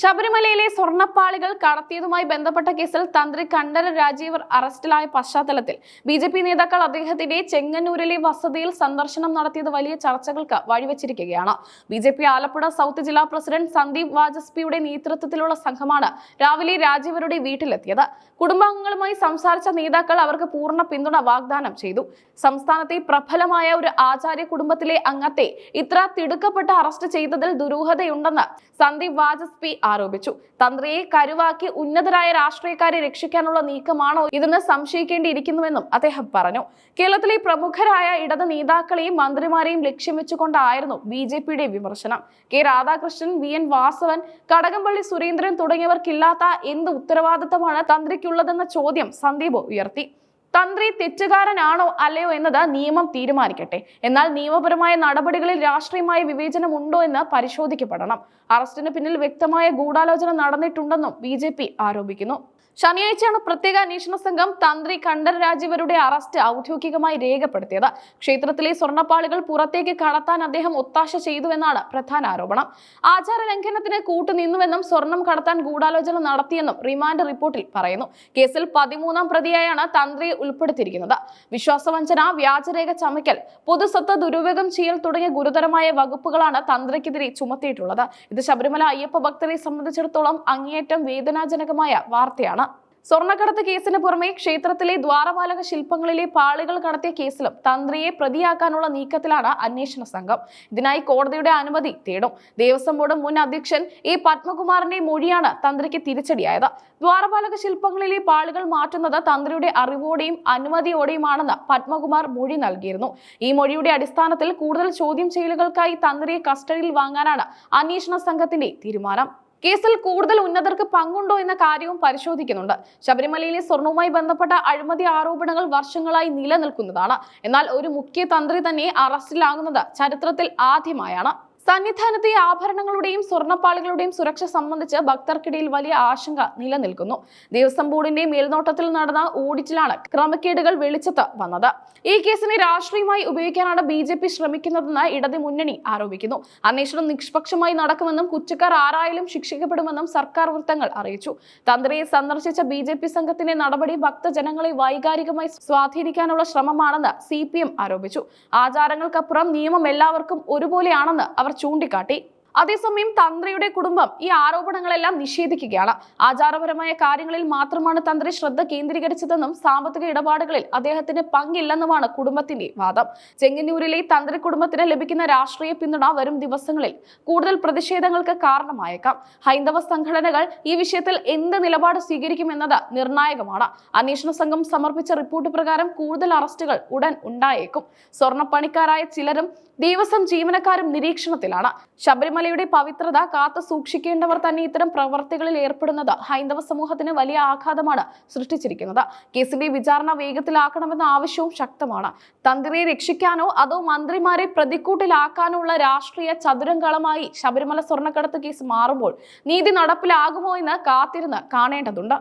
ശബരിമലയിലെ സ്വർണപ്പാളികൾ കടത്തിയതുമായി ബന്ധപ്പെട്ട കേസിൽ തന്ത്രി കണ്ഠര രാജീവർ അറസ്റ്റിലായ പശ്ചാത്തലത്തിൽ ബി ജെ പി നേതാക്കൾ അദ്ദേഹത്തിന്റെ ചെങ്ങന്നൂരിലെ വസതിയിൽ സന്ദർശനം നടത്തിയത് വലിയ ചർച്ചകൾക്ക് വഴിവെച്ചിരിക്കുകയാണ്. B J P Alappuzha south ജില്ലാ പ്രസിഡന്റ് സന്ദീപ് വാജസ്പിയുടെ നേതൃത്വത്തിലുള്ള സംഘമാണ് രാവിലെ രാജീവരുടെ വീട്ടിലെത്തിയത്. കുടുംബാംഗങ്ങളുമായി സംസാരിച്ച നേതാക്കൾ അവർക്ക് പൂർണ പിന്തുണ വാഗ്ദാനം ചെയ്തു. സംസ്ഥാനത്തെ പ്രബലമായ ഒരു ആചാര്യ കുടുംബത്തിലെ അംഗത്തെ ഇത്ര തിടുക്കപ്പെട്ട് അറസ്റ്റ് ചെയ്തതിൽ ദുരൂഹതയുണ്ടെന്ന് സന്ദീപ് വാജസ്പി ആരോപിച്ചു. തന്ത്രിയെ കരുവാക്കി ഉന്നതരായ രാഷ്ട്രീയക്കാരെ രക്ഷിക്കാനുള്ള നീക്കമാണോ ഇതെന്ന് സംശയിക്കേണ്ടിയിരിക്കുന്നുവെന്നും അദ്ദേഹം പറഞ്ഞു. കേരളത്തിലെ പ്രമുഖരായ ഇടത് നേതാക്കളെയും മന്ത്രിമാരെയും ലക്ഷ്യം വെച്ചുകൊണ്ടായിരുന്നു ബി ജെ പിയുടെ വിമർശനം. K Radhakrishnan V N Vasavan Kadakampally Surendran തുടങ്ങിയവർക്കില്ലാത്ത എന്ത് ഉത്തരവാദിത്തമാണ് തന്ത്രിക്കുള്ളതെന്ന ചോദ്യം സന്ദീപ് ഉയർത്തി. തന്ത്രി തെറ്റുകാരനാണോ അല്ലയോ എന്നത് നിയമം തീരുമാനിക്കട്ടെ. എന്നാൽ നിയമപരമായ നടപടികളിൽ രാഷ്ട്രീയമായ വിവേചനം ഉണ്ടോ എന്ന് പരിശോധിക്കപ്പെടണം. അറസ്റ്റിന് പിന്നിൽ വ്യക്തമായ ഗൂഢാലോചന നടന്നിട്ടുണ്ടെന്നും ബി ആരോപിക്കുന്നു. ശനിയാഴ്ചയാണ് പ്രത്യേക അന്വേഷണ സംഘം തന്ത്രി കണ്ഠർ രാജീവരുടെ അറസ്റ്റ് ഔദ്യോഗികമായി രേഖപ്പെടുത്തിയത്. ക്ഷേത്രത്തിലെ സ്വർണപ്പാളികൾ പുറത്തേക്ക് കടത്താൻ അദ്ദേഹം ഒത്താശ ചെയ്തുവെന്നാണ് പ്രധാന ആരോപണം. ആചാര ലംഘനത്തിന് കൂട്ടുനിന്നുവെന്നും സ്വർണം കടത്താൻ ഗൂഢാലോചന നടത്തിയെന്നും റിമാൻഡ് റിപ്പോർട്ടിൽ പറയുന്നു. കേസിൽ പതിമൂന്നാം പ്രതിയായാണ് തന്ത്രിയെ ഉൾപ്പെടുത്തിയിരിക്കുന്നത്. വിശ്വാസവഞ്ചന വ്യാജരേഖ ചമയ്ക്കൽ പൊതുസ്വത്ത് ദുരുപയോഗം ചെയ്യൽ തുടങ്ങിയ ഗുരുതരമായ വകുപ്പുകളാണ് തന്ത്രിക്കെതിരെ ചുമത്തിയിട്ടുള്ളത്. ഇത് ശബരിമല അയ്യപ്പ ഭക്തരെ സംബന്ധിച്ചിടത്തോളം അങ്ങേയറ്റം വേദനാജനകമായ വാർത്തയാണ്. സ്വർണക്കടത്ത് കേസിന് പുറമെ ക്ഷേത്രത്തിലെ ദ്വാരപാലക ശില്പങ്ങളിലെ പാളികൾ കടത്തിയ കേസിലും തന്ത്രിയെ പ്രതിയാക്കാനുള്ള നീക്കത്തിലാണ് അന്വേഷണ സംഘം. ഇതിനായി കോടതിയുടെ അനുമതി തേടും. ദേവസ്വം ബോർഡ് മുൻ അധ്യക്ഷൻ എ പത്മകുമാറിന്റെ മൊഴിയാണ് തന്ത്രിക്ക് തിരിച്ചടിയായത്. ദ്വാരപാലക ശില്പങ്ങളിലെ പാളികൾ മാറ്റുന്നത് തന്ത്രിയുടെ അറിവോടെയും അനുമതിയോടെയുമാണെന്ന് പത്മകുമാർ മൊഴി നൽകിയിരുന്നു. ഈ മൊഴിയുടെ അടിസ്ഥാനത്തിൽ കൂടുതൽ ചോദ്യം ചെയ്യലുകൾക്കായി തന്ത്രിയെ കസ്റ്റഡിയിൽ വാങ്ങാനാണ് അന്വേഷണ സംഘത്തിന്റെ തീരുമാനം. കേസിൽ കൂടുതൽ ഉന്നതർക്ക് പങ്കുണ്ടോ എന്ന കാര്യവും പരിശോധിക്കുന്നുണ്ട്. ശബരിമലയിലെ സ്വർണവുമായി ബന്ധപ്പെട്ട അഴിമതി ആരോപണങ്ങൾ വർഷങ്ങളായി നിലനിൽക്കുന്നതാണ്. എന്നാൽ ഒരു മുഖ്യ തന്ത്രി തന്നെ അറസ്റ്റിലാകുന്നത് ചരിത്രത്തിൽ ആദ്യമായാണ്. സന്നിധാനത്തെ ആഭരണങ്ങളുടെയും സ്വർണപ്പാളികളുടെയും സുരക്ഷ സംബന്ധിച്ച് ഭക്തർക്കിടയിൽ വലിയ ആശങ്ക നിലനിൽക്കുന്നു. ദേവസ്വം ബോർഡിന്റെ മേൽനോട്ടത്തിൽ നടന്ന ഓഡിറ്റിലാണ് ക്രമക്കേടുകൾ വെളിച്ചത്ത് വന്നത്. ഈ കേസിനെ രാഷ്ട്രീയമായി ഉപയോഗിക്കാനാണ് ബി ജെ പി ശ്രമിക്കുന്നതെന്ന് ഇടത് മുന്നണി ആരോപിക്കുന്നു. അന്വേഷണം നിഷ്പക്ഷമായി നടക്കുമെന്നും കുറ്റക്കാർ ആരായാലും ശിക്ഷിക്കപ്പെടുമെന്നും സർക്കാർ വൃത്തങ്ങൾ അറിയിച്ചു. തന്ത്രിയെ സന്ദർശിച്ച ബി ജെ പി സംഘത്തിന്റെ നടപടി ഭക്തജനങ്ങളെ വൈകാരികമായി സ്വാധീനിക്കാനുള്ള ശ്രമമാണെന്ന് സി പി എം ആരോപിച്ചു. ആചാരങ്ങൾക്കപ്പുറം നിയമം എല്ലാവർക്കും ഒരുപോലെയാണെന്ന് അവർ ചൂണ്ടിക്കാട്ടി അതേസമയം തന്ത്രിയുടെ കുടുംബം ഈ ആരോപണങ്ങളെല്ലാം നിഷേധിക്കുകയാണ്. ആചാരപരമായ കാര്യങ്ങളിൽ മാത്രമാണ് തന്ത്രി ശ്രദ്ധ കേന്ദ്രീകരിച്ചതെന്നും സാമ്പത്തിക ഇടപാടുകളിൽ അദ്ദേഹത്തിന് പങ്കില്ലെന്നുമാണ് കുടുംബത്തിന്റെ വാദം. ചെങ്ങന്നൂരിലെ തന്ത്രി കുടുംബത്തിന് ലഭിക്കുന്ന രാഷ്ട്രീയ പിന്തുണ വരും ദിവസങ്ങളിൽ കൂടുതൽ പ്രതിഷേധങ്ങൾക്ക് കാരണമായേക്കാം. ഹൈന്ദവ സംഘടനകൾ ഈ വിഷയത്തിൽ എന്ത് നിലപാട് സ്വീകരിക്കുമെന്നത് നിർണായകമാണ്. അന്വേഷണ സംഘം സമർപ്പിച്ച റിപ്പോർട്ട് പ്രകാരം കൂടുതൽ അറസ്റ്റുകൾ ഉടൻ ഉണ്ടായേക്കും. സ്വർണപ്പണിക്കാരായ ചിലരും ദേവസ്വം ജീവനക്കാരും നിരീക്ഷണത്തിലാണ്. ശബരിമലയുടെ പവിത്രത കാത്തു സൂക്ഷിക്കേണ്ടവർ തന്നെ ഇത്തരം പ്രവർത്തികളിൽ ഏർപ്പെടുന്നത് ഹൈന്ദവ സമൂഹത്തിന് വലിയ ആഘാതമാണ് സൃഷ്ടിച്ചിരിക്കുന്നത്. കേസിന്റെ വിചാരണ വേഗത്തിലാക്കണമെന്ന ആവശ്യവും ശക്തമാണ്. തന്ത്രിയെ രക്ഷിക്കാനോ അതോ മന്ത്രിമാരെ പ്രതിക്കൂട്ടിലാക്കാനോ ഉള്ള രാഷ്ട്രീയ ചതുരംഗളമായി ശബരിമല സ്വർണക്കടത്ത് കേസ് മാറുമ്പോൾ നീതി നടപ്പിലാകുമോ എന്ന് കാത്തിരുന്ന് കാണേണ്ടതുണ്ട്.